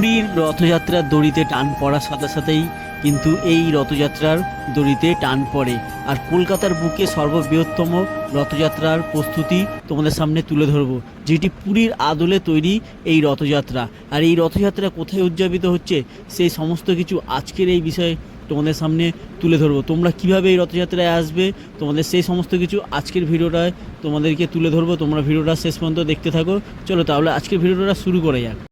পুরীর রথযাত্রার দড়িতে টান পড়ার সাথে সাথেই কিন্তু এই রথযাত্রার দড়িতে টান পড়ে। আর কলকাতার বুকে সর্ববৃহত্তম রথযাত্রার প্রস্তুতি তোমাদের সামনে তুলে ধরবো, যেটি পুরীর আদলে তৈরি এই রথযাত্রা। আর এই রথযাত্রা কোথায় উদযাপিত হচ্ছে, সেই সমস্ত কিছু আজকের এই বিষয়ে তোমাদের সামনে তুলে ধরবো। তোমরা কীভাবে এই রথযাত্রায় আসবে, তোমাদের সেই সমস্ত কিছু আজকের ভিডিওটায় তোমাদেরকে তুলে ধরবো। তোমরা ভিডিওটা শেষ পর্যন্ত দেখতে থাকো। চলো তাহলে আজকের ভিডিওটা শুরু করে যাক।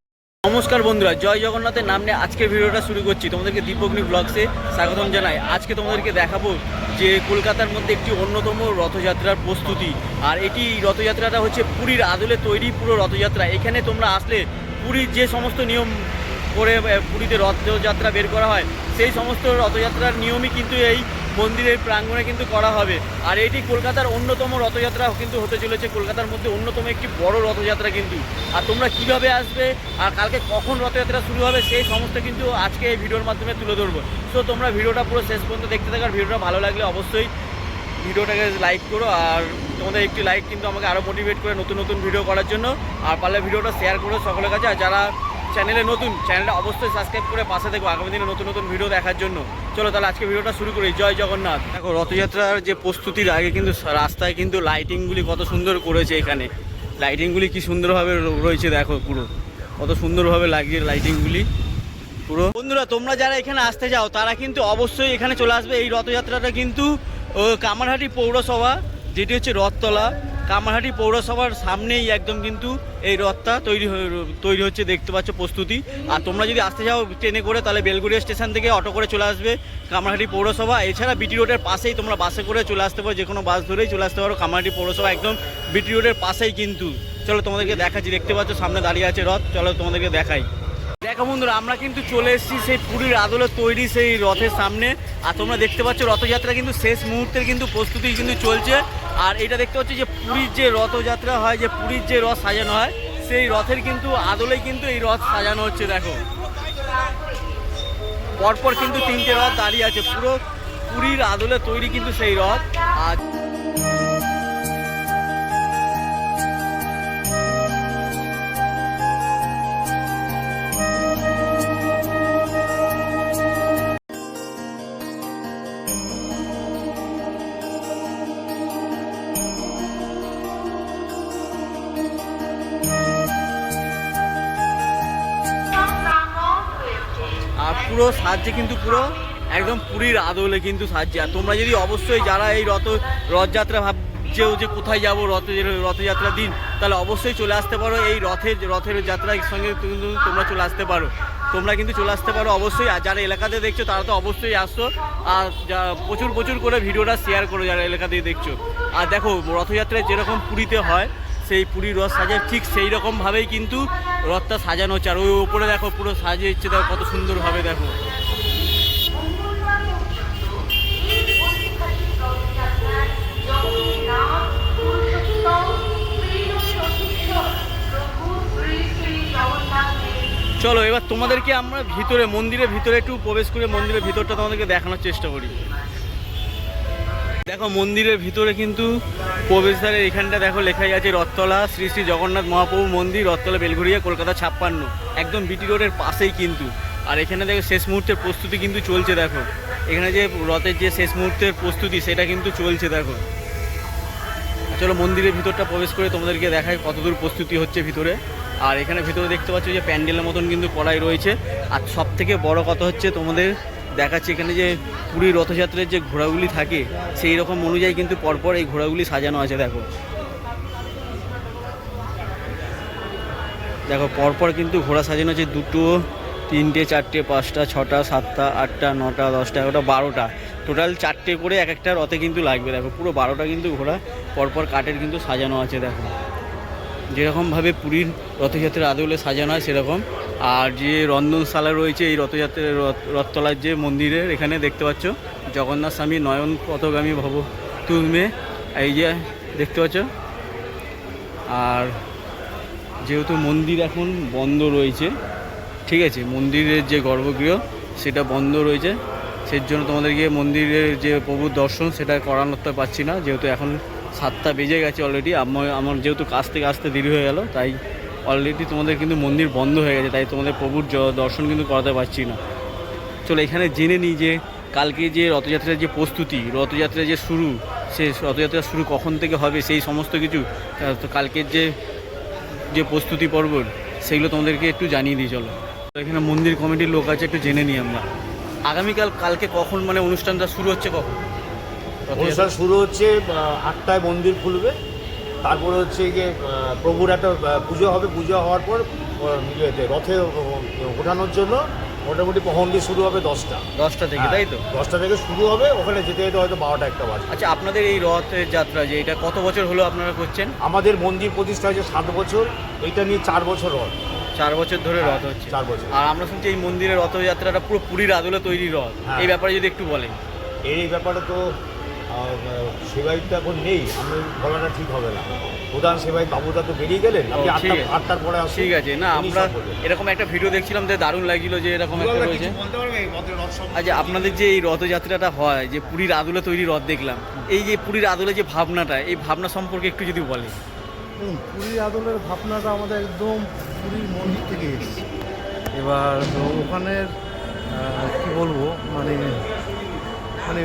নমস্কার বন্ধুরা, জয় জগন্নাথের নাম নিয়ে আজকের ভিডিওটা শুরু করছি। তোমাদেরকে দীপগ্নি ব্লগসে স্বাগতম জানাই। আজকে তোমাদেরকে দেখাবো যে কলকাতার মধ্যে একটি অন্যতম রথযাত্রার প্রস্তুতি। আর এটি রথযাত্রাটা হচ্ছে পুরীর আদলে তৈরি পুরো রথযাত্রা। এখানে তোমরা আসলে পুরীর যে সমস্ত নিয়ম করে পুরীতে রথযাত্রা বের করা হয়, সেই সমস্ত রথযাত্রার নিয়মই কিন্তু এই মন্দিরের প্রাঙ্গণে কিন্তু করা হবে। আর এটি কলকাতার অন্যতম রথযাত্রা কিন্তু হতে চলেছে। কলকাতার মধ্যে অন্যতম একটি বড় রথযাত্রা কিন্তু। আর তোমরা কীভাবে আসবে আর কালকে কখন রথযাত্রা শুরু হবে, সেই সমস্ত কিন্তু আজকে এই ভিডিওর মাধ্যমে তুলে ধরবো। তো তোমরা ভিডিওটা পুরো শেষ পর্যন্ত দেখতে থাকো। আর ভিডিওটা ভালো লাগলে অবশ্যই ভিডিওটাকে লাইক করো। আর তোমাদের একটি লাইক কিন্তু আমাকে আরও মোটিভেট করে নতুন নতুন ভিডিও করার জন্য। আর পারলে ভিডিওটা শেয়ার করো সকলের কাছে। আর যারা চ্যানেলে নতুন, চ্যানেলটা অবশ্যই সাবস্ক্রাইব করে পাশে দেখো আগামী দিনে নতুন নতুন ভিডিও দেখার জন্য। চলো তাহলে আজকে ভিডিওটা শুরু করি। জয় জগন্নাথ। দেখো, রথযাত্রার যে প্রস্তুতির আগে কিন্তু রাস্তায় কিন্তু লাইটিংগুলি কত সুন্দর করেছে এখানে। লাইটিংগুলি কি সুন্দরভাবে রয়েছে দেখো পুরো। কত সুন্দরভাবে লাগিয়ে লাইটিংগুলি পুরো। বন্ধুরা, তোমরা যারা এখানে আসতে যাও, তারা কিন্তু অবশ্যই এখানে চলে আসবে। এই রথযাত্রাটা কিন্তু কামারহাটি পৌরসভা, যেটি হচ্ছে রথতলা। কামারহাটি পৌরসভার সামনেই একদম কিন্তু এই রথটা তৈরি তৈরি হচ্ছে, দেখতে পাচ্ছ প্রস্তুতি। আর তোমরা যদি আসতে যাও ট্রেনে করে, তাহলে বেলগুড়িয়া স্টেশন থেকে অটো করে চলে আসবে কামারহাটি পৌরসভা। এছাড়া বিটি রোডের পাশেই তোমরা বাসে করে চলে আসতে পারো যে কোনো বাস ধরেই চলে আসতে পারো। কামারহাটি পৌরসভা একদম বিটি রোডের পাশেই কিন্তু। চলো তোমাদেরকে দেখাচ্ছি, দেখতে পাচ্ছ সামনে দাঁড়িয়ে আছে রথ, চলো তোমাদেরকে দেখাই। দেখো বন্ধুরা, আমরা কিন্তু চলে এসেছি সেই পুরীর আদলে তৈরি সেই রথের সামনে। আর তোমরা দেখতে পাচ্ছ রথযাত্রা কিন্তু শেষ মুহূর্তের কিন্তু প্রস্তুতি কিন্তু চলছে। আর এটা দেখতে হচ্ছে যে পুরীর যে রথযাত্রা হয়, যে পুরীর যে রথ সাজানো হয়, সেই রথের কিন্তু আদলে কিন্তু এই রথ সাজানো হচ্ছে, দেখো। পরপর কিন্তু তিনটে রথ দাঁড়িয়ে আছে, পুরো পুরীর আদলে তৈরি কিন্তু সেই রথ। আর পুরো সাজছে কিন্তু পুরো একদম পুরীর আদলে কিন্তু সাজছে। আর তোমরা যদি অবশ্যই যারা এই রথ, রথযাত্রা ভাবছেও যে কোথায় যাব, রথ রথযাত্রার দিন, তাহলে অবশ্যই চলে আসতে পারো। এই রথের রথের যাত্রার সঙ্গে কিন্তু তোমরা চলে আসতে পারো। তোমরা কিন্তু চলে আসতে পারো অবশ্যই। আর যারা এলাকাতে দেখছ, তারা তো অবশ্যই আসছো আর প্রচুর প্রচুর করে ভিডিওটা শেয়ার করো যারা এলাকাতে দেখছ। আর দেখো, রথযাত্রায় যেরকম পুরীতে হয়, সেই পুরীর রথ সাজায় ঠিক সেই রকমভাবেই কিন্তু রথটা সাজানো হচ্ছে, আর ওই উপরে দেখো পুরো সাজিয়ে ইচ্ছে দেখো কত সুন্দরভাবে দেখো। চলো, এবার তোমাদেরকে আমরা ভিতরে, মন্দিরের ভিতরে একটু প্রবেশ করে মন্দিরের ভিতরটা তোমাদেরকে দেখানোর চেষ্টা করি। দেখো, মন্দিরের ভিতরে কিন্তু প্রবেশদ্বারের এখানটা দেখো লেখাই আছে, রথতলা, শ্রী শ্রী জগন্নাথ মহাপ্রভু মন্দির, রথতলা বেলঘরিয়া কলকাতা, ছাপ্পান্ন। একদম বিটি রোডের পাশেই কিন্তু। আর এখানে দেখো, শেষ মুহূর্তের প্রস্তুতি কিন্তু চলছে, দেখো। এখানে যে রথের যে শেষ মুহূর্তের প্রস্তুতি, সেটা কিন্তু চলছে, দেখো। চলো, মন্দিরের ভিতরটা প্রবেশ করে তোমাদেরকে দেখায় কতদূর প্রস্তুতি হচ্ছে ভিতরে। আর এখানে ভিতরে দেখতে পাচ্ছ যে প্যান্ডেলের মতন কিন্তু কড়াই রয়েছে। আর সব থেকে বড় কথা হচ্ছে তোমাদের দেখাচ্ছে এখানে যে পুরী রথযাত্রার যে ঘোড়াগুলি থাকে, সেই রকম অনুযায়ী কিন্তু পরপর এই ঘোড়াগুলি সাজানো আছে, দেখো। দেখো, পরপর কিন্তু ঘোড়া সাজানো আছে দুটো, তিনটে, চারটে, পাঁচটা, ছটা, সাতটা, আটটা, নটা, দশটা, এগারোটা, বারোটা। টোটাল চারটে করে এক একটা রথে কিন্তু লাগবে, দেখো। পুরো বারোটা কিন্তু ঘোড়া পরপর কাঠের কিন্তু সাজানো আছে, দেখো। যেরকমভাবে পুরীর রথযাত্রার আদলে সাজানো হয়, সেরকম আর যে রন্ধনশালা রয়েছে, এই রথযাত্রার রথ, রথতলার যে মন্দিরের এখানে দেখতে পাচ্ছ, জগন্নাথ স্বামী নয়ন পথগামী ভব, তুলমে, এই যে দেখতে পাচ্ছ। আর যেহেতু মন্দির এখন বন্ধ রয়েছে, ঠিক আছে, মন্দিরের যে গর্ভগৃহ, সেটা বন্ধ রয়েছে, সেই জন্য তোমাদেরকে মন্দিরের যে প্রভুর দর্শন, সেটা করানোতে পারছি না, যেহেতু এখন সাতটা বেজে গেছে অলরেডি আমার আমার যেহেতু কাজ থেকে আসতে দেরি হয়ে গেল, তাই অলরেডি তোমাদের কিন্তু মন্দির বন্ধ হয়ে গেছে, তাই তোমাদের প্রভুর দর্শন কিন্তু করাতে পারছি না। চলো এখানে জেনে নিই যে কালকে যে রথযাত্রার যে প্রস্তুতি, রথযাত্রার যে শুরু, সে রথযাত্রার শুরু কখন থেকে হবে, সেই সমস্ত কিছু কালকের যে যে প্রস্তুতি পর্ব, সেগুলো তোমাদেরকে একটু জানিয়ে দিই, চলো। এখানে মন্দির কমিটির লোক আছে, একটু জেনে নিই আমরা। আগামীকাল কালকে কখন মানে অনুষ্ঠানটা শুরু হচ্ছে কখন? রথযাত্রা? অনুষ্ঠান শুরু হচ্ছে আটটায় মন্দির খুলবে। তারপরে হচ্ছে গিয়ে প্রভুর একটা পুজো হবে। পুজো হওয়ার পর ইয়েতে রথে ওঠানোর জন্য মোটামুটি পহন্দি শুরু হবে দশটা। দশটা থেকে তাই তো? দশটা থেকে শুরু হবে। ওখানে যেতে যেতে হয়তো বারোটা একটা বাজে আচ্ছা আপনাদের এই রথের যাত্রা যে এটা কত বছর হলো আপনারা করছেন? আমাদের মন্দির প্রতিষ্ঠা হয়েছে সাত বছর। এইটা নিয়ে চার বছর রথ। চার বছর ধরে রথ হচ্ছে। চার বছর। আর আমরা শুনছি এই মন্দিরের রথযাত্রাটা পুরো পুরীর আদলে তৈরি রথ। হ্যাঁ। এই ব্যাপারে যদি একটু বলেন। এই ব্যাপারে তো সেবাইটা এখন নেই। আমি বলাটা ঠিক হবে না। প্রধান সেবাই বাবুদা তো বেরিয়ে গেলেন আপনি আটটা আটটার পরে আসুন। ঠিক আছে। না আমরা এরকম একটা ভিডিও দেখছিলাম যে দারুণ লাগছিল যে এরকম একটা রয়েছে? আচ্ছা আপনাদের যে এই রথযাত্রাটা হয় যে পুরীর আদলে তৈরি রথ দেখলাম এই যে পুরীর আদলে যে ভাবনাটা এই ভাবনা সম্পর্কে একটু যদি বলেন। পুরীর আদলের ভাবনাটা আমাদের একদম পুরীর মন্দির থেকে এসেছে। এবার ওখানের কি বলব? মানে মানে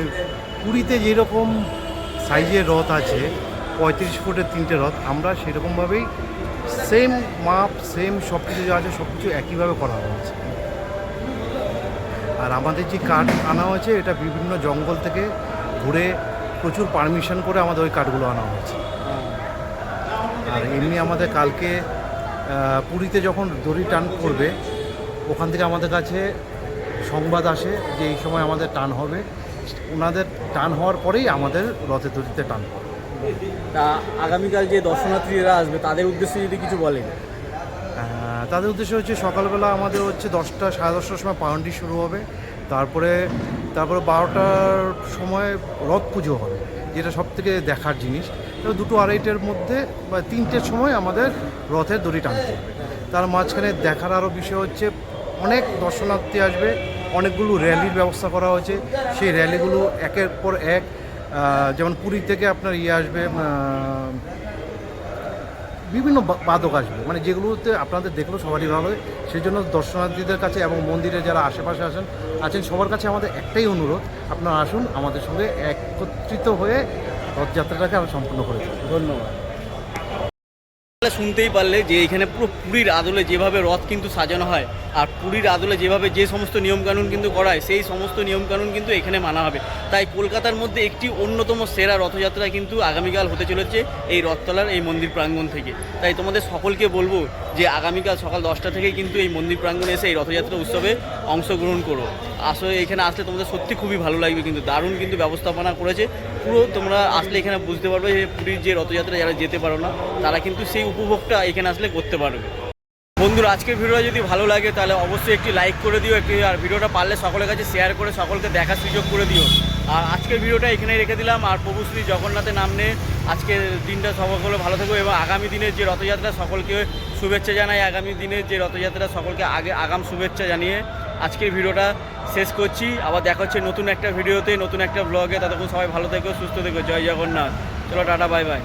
পুরীতে যেরকম সাইজের রথ আছে, পঁয়ত্রিশ ফুটের তিনটে রথ, আমরা সেরকমভাবেই সেম মাপ সেম সব কিছু যা আছে সব কিছু একইভাবে করা হয়েছে। আর আমাদের যে কাঠ আনা হয়েছে, এটা বিভিন্ন জঙ্গল থেকে ঘুরে প্রচুর পারমিশন করে আমাদের ওই কাঠগুলো আনা হয়েছে। আর এমনি আমাদের কালকে পুরীতে যখন দড়ি টান করবে, ওখান থেকে আমাদের কাছে সংবাদ আসে যে এই সময় আমাদের টান হবে। ওনাদের টান হওয়ার পরেই আমাদের রথে দড়িতে টান হবে তা আগামীকাল যে দর্শনার্থীরা আসবে তাদের উদ্দেশ্যে যদি কিছু বলেন। তাদের উদ্দেশ্য হচ্ছে সকালবেলা আমাদের হচ্ছে দশটা সাড়ে দশটার সময় পাউন্ডি শুরু হবে। তারপরে তারপরে বারোটার সময় রথ পুজো হবে যেটা সব থেকে দেখার জিনিস। দুটো আড়াইটের মধ্যে বা তিনটের সময় আমাদের রথের দড়ি টানতে হবে। তার মাঝখানে দেখার আরও বিষয় হচ্ছে অনেক দর্শনার্থী আসবে অনেকগুলো র্যালির ব্যবস্থা করা হয়েছে। সেই র্যালিগুলো একের পর এক যেমন পুরী থেকে আপনার ইয়ে আসবে বিভিন্ন বাদক আসবে। মানে যেগুলোতে আপনাদের দেখলেও সবারই ভালো হয়। সেই জন্য দর্শনার্থীদের কাছে এবং মন্দিরে যারা আশেপাশে আসেন আছেন, সবার কাছে আমাদের একটাই অনুরোধ, আপনারা আসুন আমাদের সঙ্গে একত্রিত হয়ে রথযাত্রাটাকে আমরা সম্পূর্ণ করে দেবো ধন্যবাদ। শুনতেই পারলে যে এখানে পুরো পুরীর আদলে যেভাবে রথ কিন্তু সাজানো হয়, আর পুরীর আদলে যেভাবে যে সমস্ত নিয়মকানুন কিন্তু করা হয় সেই সমস্ত নিয়মকানুন কিন্তু এখানে মানা হবে। তাই কলকাতার মধ্যে একটি অন্যতম সেরা রথযাত্রা কিন্তু আগামীকাল হতে চলেছে এই রথতলার এই মন্দির প্রাঙ্গণ থেকে। তাই তোমাদের সকলকে বলব যে আগামীকাল সকাল দশটা থেকেই কিন্তু এই মন্দির প্রাঙ্গণে এসে এই রথযাত্রা উৎসবে অংশগ্রহণ করো। আসলে এখানে আসলে তোমাদের সত্যি খুবই ভালো লাগবে কিন্তু, দারুণ কিন্তু ব্যবস্থাপনা করেছে। পুরো তোমরা আসলে এখানে বুঝতে পারবে যে পুরীর যে রথযাত্রা যারা যেতে পারো না, তারা কিন্তু সেই উপভোগটা এখানে আসলে করতে পারবে। বন্ধুরা, আজকের ভিডিওটা যদি ভালো লাগে তাহলে অবশ্যই একটি লাইক করে দিও, একটি আর ভিডিওটা পারলে সকলের কাছে শেয়ার করে সকলকে দেখার সুযোগ করে দিও। আর আজকের ভিডিওটা এখানেই রেখে দিলাম। আর প্রভু শ্রী জগন্নাথের নাম নিয়ে আজকের দিনটা সকলে ভালো থাকবে এবং আগামী দিনের যে রথযাত্রা, সকলকে শুভেচ্ছা জানাই। আগামী দিনের যে রথযাত্রা, সকলকে আগে আগাম শুভেচ্ছা জানিয়ে আজকের ভিডিওটা শেষ করছি। আবার দেখা হচ্ছে নতুন একটা ভিডিওতে, নতুন একটা ব্লগে ততক্ষণ সবাই ভালো থেকো, সুস্থ থেকো। জয় জগন্নাথ। চলো, টাটা, বাই বাই।